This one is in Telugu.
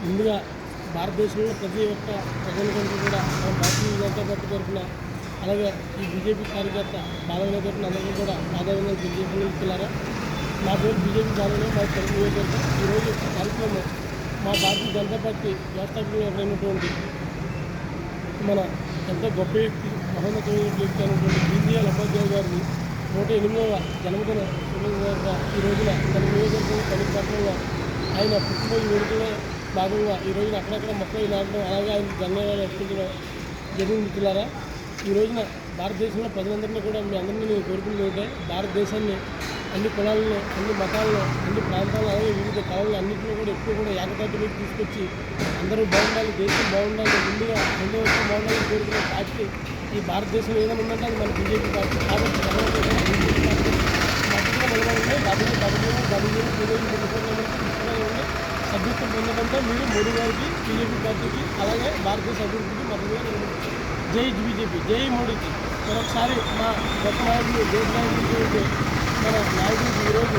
ముందుగా భారతదేశంలో ప్రతి ఒక్క ప్రజలకంటూ కూడా మన భారతీయ జనతా పార్టీ తరఫున అలాగే ఈ బీజేపీ కార్యకర్త బాలయ్య తరఫున అందరికీ కూడా ఆదాయంగా తెలియజేస్తున్నారా మా పేరు బీజేపీ బాలయ్య మా తెలుగు ఈరోజు కార్యక్రమం మా భారతీయ జనతా పార్టీ వ్యవస్థాపకులైనటువంటి మన ఎంత గొప్ప వ్యక్తి మహోన్నతమైన వ్యక్తి అయినటువంటి బీజీఆర్ ఉపాధ్యాయ గారిని నూట ఎనిమిదవ జన్మదిన ఈ రోజున తన నియోజకవర్గం తొమ్మిది పట్టణంలో ఆయన పుట్టినరోజు వేడుకలో భాగంగా ఈ అక్కడక్కడ మొక్కలు నాటడం అలాగే ఆయన జన్మదినాలు అర్పించడం జరిగింది మిత్రులారా. ఈ రోజున భారతదేశంలో ప్రజలందరినీ కూడా మీ అందరినీ నేను కోరుకుంటూ ఉంటే భారతదేశాన్ని అన్ని కులాలను అన్ని మతాలను అన్ని ప్రాంతాలను అలాగే వివిధ కళలను అన్నింటినీ కూడా ఎక్కువ కూడా ఏకతాటి మీద తీసుకొచ్చి అందరూ బాగుండాలి దేశం బాగుండాలి ముందుగా ముందు వచ్చి బాగుండాలని కోరుకునే పార్టీ ఈ భారతదేశం ఏదైనా ఉందంటే అది మన బీజేపీ పార్టీ. కాబట్టి బీజేపీ పార్టీ మద్దతుగా నిలబడండి బాబు బాబు డబ్బులు సభ్యత్వం పొందడంతో మీరు మోడీ గారికి బీజేపీ పార్టీకి అలాగే భారతదేశ అభివృద్ధికి మద్దతుగా జై బీజేపీ జై మోడీకి. మరొకసారి మా గొప్ప నాయకులు దేశ నాయకులు మన నాయకుడికి ఈరోజు